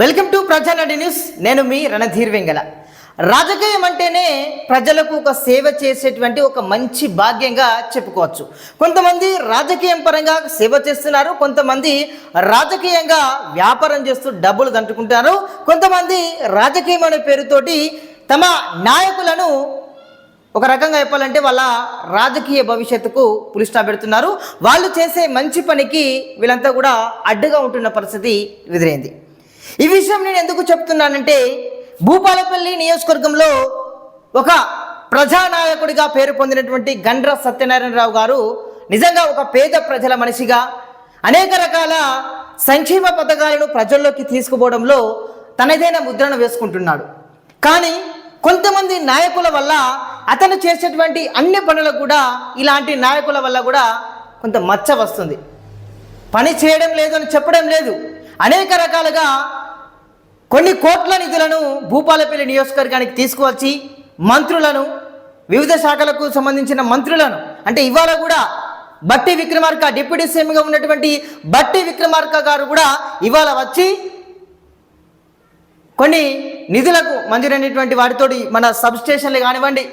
Welcome to ప్రజానడి news. నేను మీ రణధీర్ వెంగళ. రాజకీయం అంటేనే ప్రజలకు ఒక సేవ చేసేటువంటి ఒక మంచి భాగ్యంగా చెప్పుకోవచ్చు. కొంతమంది రాజకీయం పరంగా సేవ చేస్తున్నారు కొంతమంది రాజకీయంగా వ్యాపారం చేస్తూ డబ్బులు దంటుకుంటారు కొంతమంది రాజకీయం అనే పేరుతోటి తమ నాయకులను ఒక రకంగా చెప్పాలంటే వాళ్ళ రాజకీయ భవిష్యత్తుకు పులిస్టా పెడుతున్నారు. వాళ్ళు చేసే మంచి పనికి వీళ్ళంతా కూడా అడ్డుగా ఉంటున్న పరిస్థితి ఎదురైంది. ఈ విషయం నేను ఎందుకు చెప్తున్నానంటే భూపాలపల్లి నియోజకవర్గంలో ఒక ప్రజానాయకుడిగా పేరు పొందినటువంటి గండ్ర సత్యనారాయణరావు గారు నిజంగా ఒక పేద ప్రజల మనిషిగా అనేక రకాల సంక్షేమ పథకాలను ప్రజల్లోకి తీసుకుపోవడంలో తనదైన ముద్రను వేసుకుంటున్నాడు. కానీ కొంతమంది నాయకుల వల్ల అతను చేసేటువంటి అన్ని పనులకు కూడా ఇలాంటి నాయకుల వల్ల కూడా కొంత మచ్చ వస్తుంది. పని చేయడం లేదు అని చెప్పడం లేదు. అనేక రకాలుగా కొన్ని కోట్ల నిధులను భూపాలపల్లి నియోజకవర్గానికి తీసుకువచ్చి మంత్రులను వివిధ శాఖలకు సంబంధించిన మంత్రులను అంటే ఇవాళ కూడా బట్టి విక్రమార్క డిప్యూటీ సీఎంగా ఉన్నటువంటి బట్టి విక్రమార్క గారు కూడా ఇవాళ వచ్చి కొన్ని నిధులకు మంజూరైనటువంటి వాటితోటి మన సబ్ స్టేషన్లు కానివ్వండి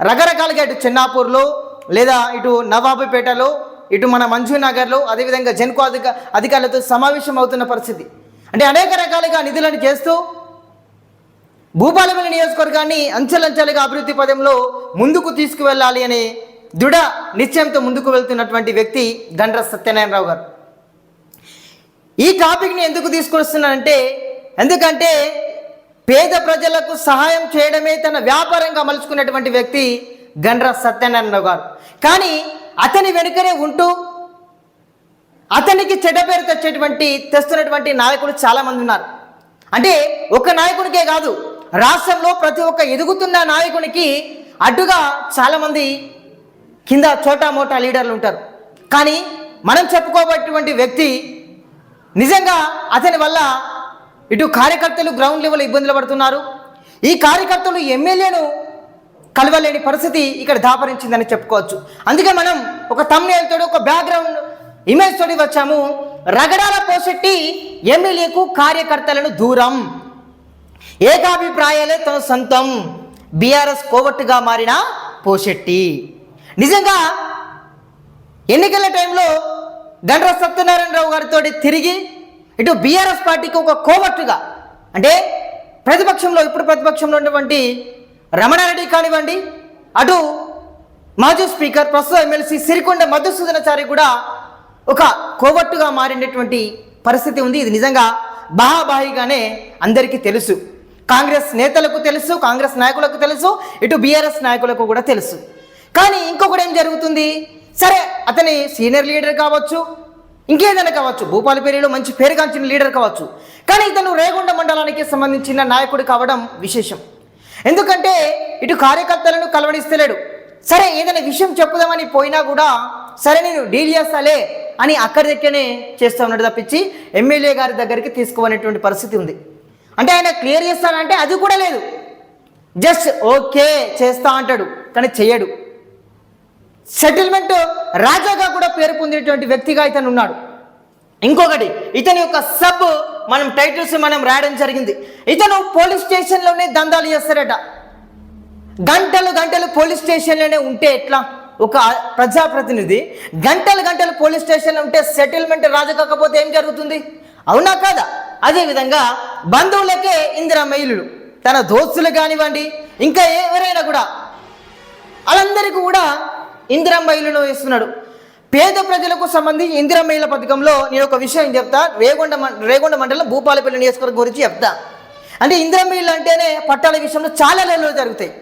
రకరకాలుగా ఇటు చెన్నాపూర్లో లేదా ఇటు నవాబుపేటలో ఇటు మన మంజూ నగర్లో అదేవిధంగా జెన్కో అధిక అధికారులతో సమావేశం అవుతున్న పరిస్థితి. అంటే అనేక రకాలుగా నిధులను చేస్తూ భూపాలపల్లి నియోజకవర్గాన్ని అంచెలంచెలుగా అభివృద్ధి పదంలో ముందుకు తీసుకువెళ్ళాలి అనే దృఢ నిశ్చయంతో ముందుకు వెళ్తున్నటువంటి వ్యక్తి గండ్ర సత్యనారాయణరావు గారు. ఈ టాపిక్ని ఎందుకు తీసుకొస్తున్నానంటే ఎందుకంటే పేద ప్రజలకు సహాయం చేయడమే తన వ్యాపారంగా మలుచుకున్నటువంటి వ్యక్తి గండ్ర సత్యనారాయణ గారు. కానీ అతని వెనుకనే ఉంటూ అతనికి చెడ్డ పేరు తెచ్చేటువంటి తెస్తున్నటువంటి నాయకులు చాలామంది ఉన్నారు. అంటే ఒక నాయకునికే కాదు రాష్ట్రంలో ప్రతి ఒక్క ఎదుగుతున్న నాయకునికి అడ్డుగా చాలామంది కింద చోటా మోటా లీడర్లు ఉంటారు. కానీ మనం చెప్పుకోబట్టినటువంటి వ్యక్తి నిజంగా అతని వల్ల ఇటు కార్యకర్తలు గ్రౌండ్ లెవెల్ ఇబ్బందులు పడుతున్నారు. ఈ కార్యకర్తలు ఎమ్మెల్యేను కలవలేని పరిస్థితి ఇక్కడ దాపరించిందని చెప్పుకోవచ్చు. అందుకే మనం ఒక తమ్నేలతో ఒక బ్యాక్గ్రౌండ్ ఇమేజ్ తోటి వచ్చాము. రగడాల పోసెట్టి ఎమ్మెల్యేకు కార్యకర్తలను దూరం. ఏకాభిప్రాయాలే తన సొంతం. బీఆర్ఎస్ కోవట్టుగా మారిన పోషెట్టి. నిజంగా ఎన్నికల టైంలో గండ్ర సత్యనారాయణరావు గారితో తిరిగి ఇటు బీఆర్ఎస్ పార్టీకి ఒక కోవట్టుగా అంటే ప్రతిపక్షంలో ఇప్పుడు ప్రతిపక్షంలో ఉన్నటువంటి రమణారెడ్డి కానివ్వండి అటు మాజీ స్పీకర్ ప్రస్తుత ఎమ్మెల్సీ సిరికొండ మధుసూదనాచారి కూడా ఒక కోవట్టుగా మారినటువంటి పరిస్థితి ఉంది. ఇది నిజంగా బాహాబాహిగానే అందరికీ తెలుసు. కాంగ్రెస్ నేతలకు తెలుసు కాంగ్రెస్ నాయకులకు తెలుసు ఇటు బీఆర్ఎస్ నాయకులకు కూడా తెలుసు. కానీ ఇంకొకటి ఏం జరుగుతుంది? సరే అతని సీనియర్ లీడర్ కావచ్చు ఇంకేదైనా కావచ్చు భూపాలపేరిలో మంచి పేరుగాంచిన లీడర్ కావచ్చు. కానీ ఇతను రేగొండ మండలానికి సంబంధించిన నాయకుడు కావడం విశేషం. ఎందుకంటే ఇటు కార్యకర్తలను కలవడిస్తలేడు సరే ఏదైనా విషయం చెప్పుదామని పోయినా కూడా సరే నేను డీల్ చేస్తాలే అని అక్కడి దగ్గరనే చేస్తా ఉన్నాడు తప్పించి ఎమ్మెల్యే గారి దగ్గరికి తీసుకుపోయినటువంటి పరిస్థితి ఉంది. అంటే ఆయన క్లియర్ చేస్తానంటే అది కూడా లేదు. జస్ట్ ఓకే చేస్తా అంటాడు కానీ చెయ్యడు. సెటిల్మెంట్ రాజాగా కూడా పేరు పొందినటువంటి వ్యక్తిగా ఇతను ఉన్నాడు ఇంకొకటి ఇతని యొక్క సబ్ మనం టైటిల్స్ మనం రాయడం జరిగింది. ఇతను పోలీస్ స్టేషన్లోనే దందాలు చేస్తారట. గంటలు గంటలు పోలీస్ స్టేషన్లోనే ఉంటే ఎట్లా? ఒక ప్రజాప్రతినిధి గంటలు గంటలు పోలీస్ స్టేషన్లో ఉంటే సెటిల్మెంట్ రాజు కాకపోతే ఏం జరుగుతుంది? అవునా కాదా? అదేవిధంగా బంధువులకే ఇందిరా మహిళలు తన దోస్తులు కానివ్వండి ఇంకా ఎవరైనా కూడా వాళ్ళందరికీ కూడా ఇందిరా ఇల్లును వేస్తున్నాడు. పేద ప్రజలకు సంబంధించి ఇందిరమ్మ పథకంలో నేను ఒక విషయం చెప్తా. రేగొండ రేగొండ మండలం భూపాలపల్లి నియోజకవర్గం గురించి చెప్తా. అంటే ఇందిరమ్మ అంటేనే పట్టాల విషయంలో చాలా నెలలు జరుగుతాయి.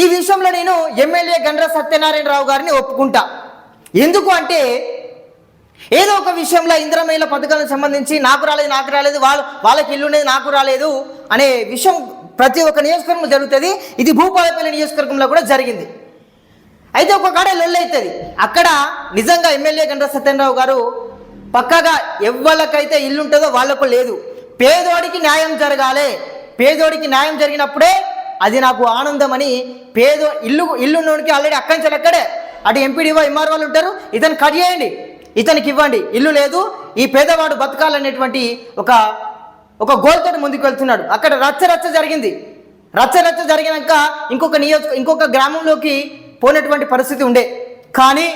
ఈ విషయంలో నేను ఎమ్మెల్యే గండ్ర సత్యనారాయణరావు గారిని ఒప్పుకుంటా. ఎందుకు అంటే ఏదో ఒక విషయంలో ఇంద్రమేల పథకాలకు సంబంధించి నాకు రాలేదు నాకు రాలేదు వాళ్ళు వాళ్ళకి ఇల్లు ఉండేది నాకు రాలేదు అనే విషయం ప్రతి ఒక్క నియోజకవర్గం జరుగుతుంది. ఇది భూపాలపల్లి నియోజకవర్గంలో కూడా జరిగింది. అయితే ఒక కాడ లొల్లి అవుతుంది అక్కడ నిజంగా ఎమ్మెల్యే గండ్ర సత్యనరావు గారు పక్కగా ఎవరికైతే ఇల్లు ఉంటుందో వాళ్ళకు లేదు. పేదోడికి న్యాయం జరగాలి. పేదోడికి న్యాయం జరిగినప్పుడే అది నాకు ఆనందం అని పేదో ఇల్లు ఇల్లున్నోడికి ఆల్రెడీ అక్కడి నుంచి అక్కడే. అటు ఎంపీడీవో ఎంఆర్ వాళ్ళు ఉంటారు. ఇతను కట్ చేయండి. ఇతనికి ఇవ్వండి. ఇల్లు లేదు. ఈ పేదవాడు బతకాలనేటువంటి ఒక ఒక గోల్ ముందుకు వెళ్తున్నాడు. అక్కడ రచ్చ రచ్చ జరిగింది. రచ్చ రచ్చ జరిగినాక ఇంకొక నియోజక ఇంకొక గ్రామంలోకి పోనటువంటి పరిస్థితి ఉండే. కానీ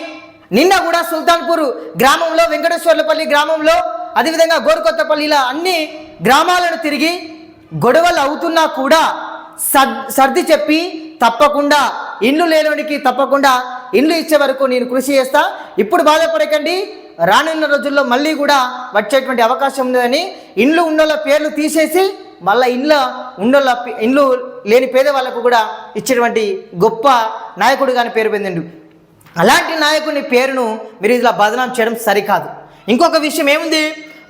నిన్న కూడా సుల్తాన్పూర్ గ్రామంలో వెంకటేశ్వర్లపల్లి గ్రామంలో అదేవిధంగా గోరుకొత్తపల్లి ఇలా అన్ని గ్రామాలను తిరిగి గొడవలు అవుతున్నా కూడా సర్ సర్ది చెప్పి తప్పకుండా ఇండ్లు లేనివాడికి తప్పకుండా ఇండ్లు ఇచ్చే వరకు నేను కృషి చేస్తా. ఇప్పుడు బాధపడకండి. రానున్న రోజుల్లో మళ్ళీ కూడా వచ్చేటువంటి అవకాశం ఉందని ఇండ్లు ఉన్నోళ్ళ పేర్లు తీసేసి మళ్ళీ ఇండ్ల ఉన్నోళ్ళ ఇండ్లు లేని పేదవాళ్ళకు కూడా ఇచ్చేటువంటి గొప్ప నాయకుడు కానీ పేరు పొందిండు. అలాంటి నాయకుని పేరును మీరు ఇలా బదనాం చేయడం సరికాదు. ఇంకొక విషయం ఏముంది?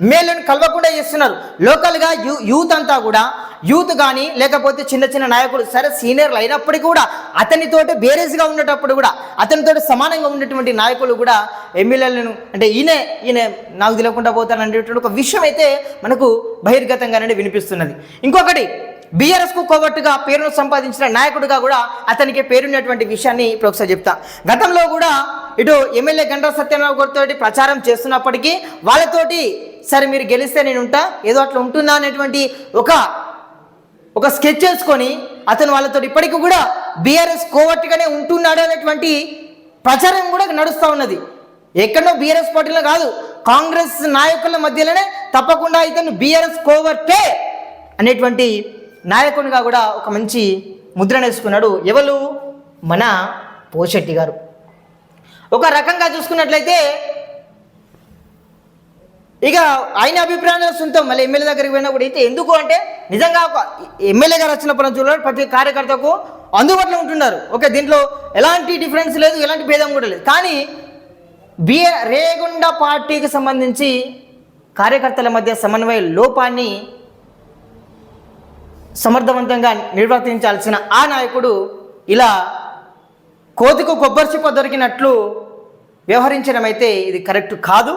మేలును కలవకుండా చేస్తున్నారు. లోకల్గా యూ యూత్ అంతా కూడా యూత్ కానీ లేకపోతే చిన్న చిన్న నాయకులు సరే సీనియర్లు అయినప్పటికీ కూడా అతనితోటి బేరేజ్గా ఉండేటప్పుడు కూడా అతనితో సమానంగా ఉన్నటువంటి నాయకులు కూడా ఎమ్మెల్యేలను అంటే ఈయన ఈయన నాకు తెలియకుండా పోతాననేటువంటి ఒక విషయం అయితే మనకు బహిర్గతంగానే వినిపిస్తున్నది. ఇంకొకటి బీఆర్ఎస్కు కోవట్టుగా పేరును సంపాదించిన నాయకుడిగా కూడా అతనికి పేరున్నటువంటి విషయాన్ని ఇప్పుడు ఒకసారి చెప్తా. గతంలో కూడా ఇటు ఎమ్మెల్యే గంటా సత్యనారాయణ గారితో ప్రచారం చేస్తున్నప్పటికీ వాళ్ళతోటి సరే మీరు గెలిస్తే నేను ఉంటా ఏదో అట్లా ఉంటుందా అనేటువంటి ఒక ఒక స్కెచ్ చేసుకొని అతను వాళ్ళతో ఇప్పటికీ కూడా బీఆర్ఎస్ కోవట్టుగానే ఉంటున్నాడు అనేటువంటి ప్రచారం కూడా నడుస్తూ ఉన్నది. ఎక్కడో బీఆర్ఎస్ పార్టీలో కాదు కాంగ్రెస్ నాయకుల మధ్యలోనే తప్పకుండా ఇతను బీఆర్ఎస్ కోవర్టే అనేటువంటి నాయకునిగా కూడా ఒక మంచి ముద్రణ వేసుకున్నాడు ఎవరు? మన పోషెట్టి గారు. ఒక రకంగా చూసుకున్నట్లయితే ఇక ఆయన అభిప్రాయాలు సొంతం. మళ్ళీ ఎమ్మెల్యే దగ్గరికి పోయినా కూడా అయితే ఎందుకు అంటే నిజంగా ఒక ఎమ్మెల్యే గారు వచ్చినప్పుడు చూడాలి ప్రతి కార్యకర్తకు అందుబాటులో ఉంటున్నారు. ఓకే దీంట్లో ఎలాంటి డిఫరెన్స్ లేదు ఎలాంటి భేదం కూడా లేదు. కానీ బిఏ రేగుండ పార్టీకి సంబంధించి కార్యకర్తల మధ్య సమన్వయ లోపాన్ని సమర్థవంతంగా నిర్వర్తించాల్సిన ఆ నాయకుడు ఇలా కోతికు కొబ్బరి చిప్ప దొరికినట్లు వ్యవహరించడం అయితే ఇది కరెక్ట్ కాదు.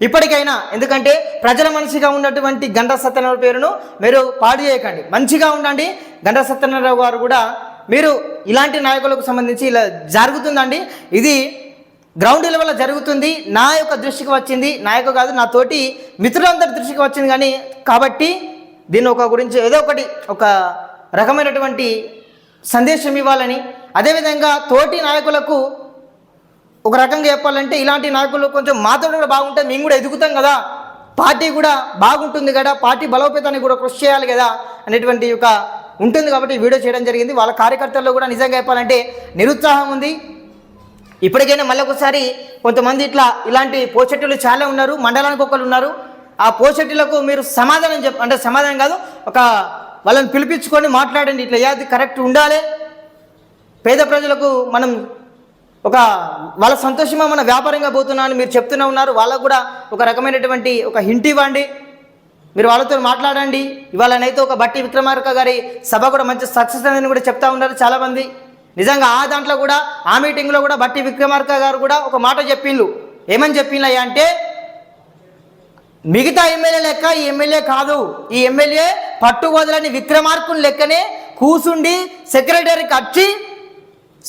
ఇప్పటికైనా ఎందుకంటే ప్రజల మనిషిగా ఉన్నటువంటి గంట సత్యనారాయణ పేరును మీరు పాడు చేయకండి. మంచిగా ఉండండి. గంట సత్యనారాయణ గారు కూడా మీరు ఇలాంటి నాయకులకు సంబంధించి ఇలా జరుగుతుందండి. ఇది గ్రౌండ్ లెవెల్లో జరుగుతుంది. నా యొక్క దృష్టికి వచ్చింది. నా యొక్క కాదు నా తోటి మిత్రులందరి దృష్టికి వచ్చింది కానీ కాబట్టి దీన్ని ఒక గురించి ఏదో ఒకటి ఒక రకమైనటువంటి సందేశం ఇవ్వాలని అదేవిధంగా తోటి నాయకులకు ఒక రకంగా చెప్పాలంటే ఇలాంటి నాయకులు కొంచెం మాతో కూడా బాగుంటే మేము కూడా ఎదుగుతాం కదా. పార్టీ కూడా బాగుంటుంది కదా. పార్టీ బలోపేతానికి కూడా కృషి చేయాలి కదా అనేటువంటి ఒక ఉంటుంది కాబట్టి వీడియో చేయడం జరిగింది. వాళ్ళ కార్యకర్తల్లో కూడా నిజంగా చెప్పాలంటే నిరుత్సాహం ఉంది. ఇప్పటికైనా మళ్ళీ ఒకసారి కొంతమంది ఇట్లా ఇలాంటి పోచెట్టులు చాలా ఉన్నారు. మండలానికి ఒకరు ఉన్నారు. ఆ పోచెట్టులకు మీరు సమాధానం చెప్ అంటే సమాధానం కాదు ఒక వాళ్ళని పిలిపించుకొని మాట్లాడండి. ఇట్లా ఏది కరెక్ట్ ఉండాలి. పేద ప్రజలకు మనం ఒక వాళ్ళ సంతోషమా మన వ్యాపారంగా పోతున్నా అని మీరు చెప్తూనే ఉన్నారు. వాళ్ళకు కూడా ఒక రకమైనటువంటి ఒక హింట్ ఇవ్వండి. మీరు వాళ్ళతో మాట్లాడండి. ఇవాళనైతే ఒక బట్టి విక్రమార్క గారి సభ కూడా మంచి సక్సెస్ అని కూడా చెప్తా ఉన్నారు చాలామంది. నిజంగా ఆ దాంట్లో కూడా ఆ మీటింగ్లో కూడా బట్టి విక్రమార్క గారు కూడా ఒక మాట చెప్పిండ్రు ఏమని చెప్పిండ్రు అంటే మిగతా ఎమ్మెల్యే లెక్క ఈ ఎమ్మెల్యే కాదు. ఈ ఎమ్మెల్యే పట్టు వదలని విక్రమార్కుని లెక్కనే కూసుండి సెక్రటరీకి వచ్చి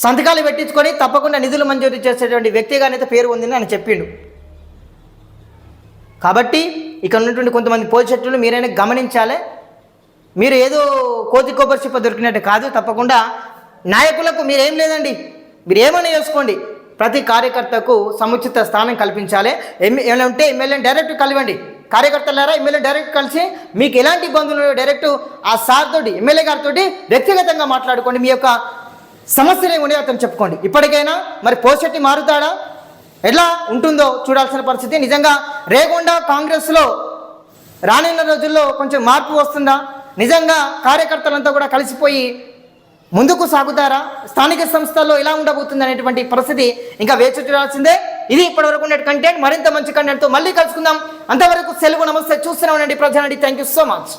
సంతకాలు పెట్టించుకొని తప్పకుండా నిధులు మంజూరు చేసేటువంటి వ్యక్తిగానైతే పేరు ఉందని ఆయన చెప్పిండు. కాబట్టి ఇక్కడ ఉన్నటువంటి కొంతమంది పోలీసులు మీరైనా గమనించాలి. మీరు ఏదో కోతి కొబ్బరి చిప్ప దొరికినట్టు కాదు తప్పకుండా నాయకులకు మీరేం లేదండి. మీరు ఏమైనా చేసుకోండి. ప్రతి కార్యకర్తకు సముచిత స్థానం కల్పించాలి. ఎమ్మె ఏమైనా ఉంటే ఎమ్మెల్యేని డైరెక్ట్ కలవండి. కార్యకర్తలారా ఎమ్మెల్యే డైరెక్ట్ కలిసి మీకు ఎలాంటి ఇబ్బందులు డైరెక్ట్ ఆ సార్ తోటి ఎమ్మెల్యే గారితో వ్యక్తిగతంగా మాట్లాడుకోండి. మీ యొక్క సమస్యలే ఉండే అతను చెప్పుకోండి. ఇప్పటికైనా మరి పోషెట్టి మారుతాడా? ఎలా ఉంటుందో చూడాల్సిన పరిస్థితి. నిజంగా రేగొండ కాంగ్రెస్లో రానున్న రోజుల్లో కొంచెం మార్పు వస్తుందా? నిజంగా కార్యకర్తలంతా కూడా కలిసిపోయి ముందుకు సాగుతారా? స్థానిక సంస్థల్లో ఎలా ఉండబోతుంది అనేటువంటి పరిస్థితి ఇంకా వేచి చూడాల్సిందే ఇది ఇప్పటివరకు ఉండే కంటెంట్ మరింత మంచి కంటెంట్తో మళ్ళీ కలుసుకుందాం. అంతవరకు సెలవు నమస్తే. చూస్తూనే ఉండండి ప్రజానండి థ్యాంక్ యూ సో మచ్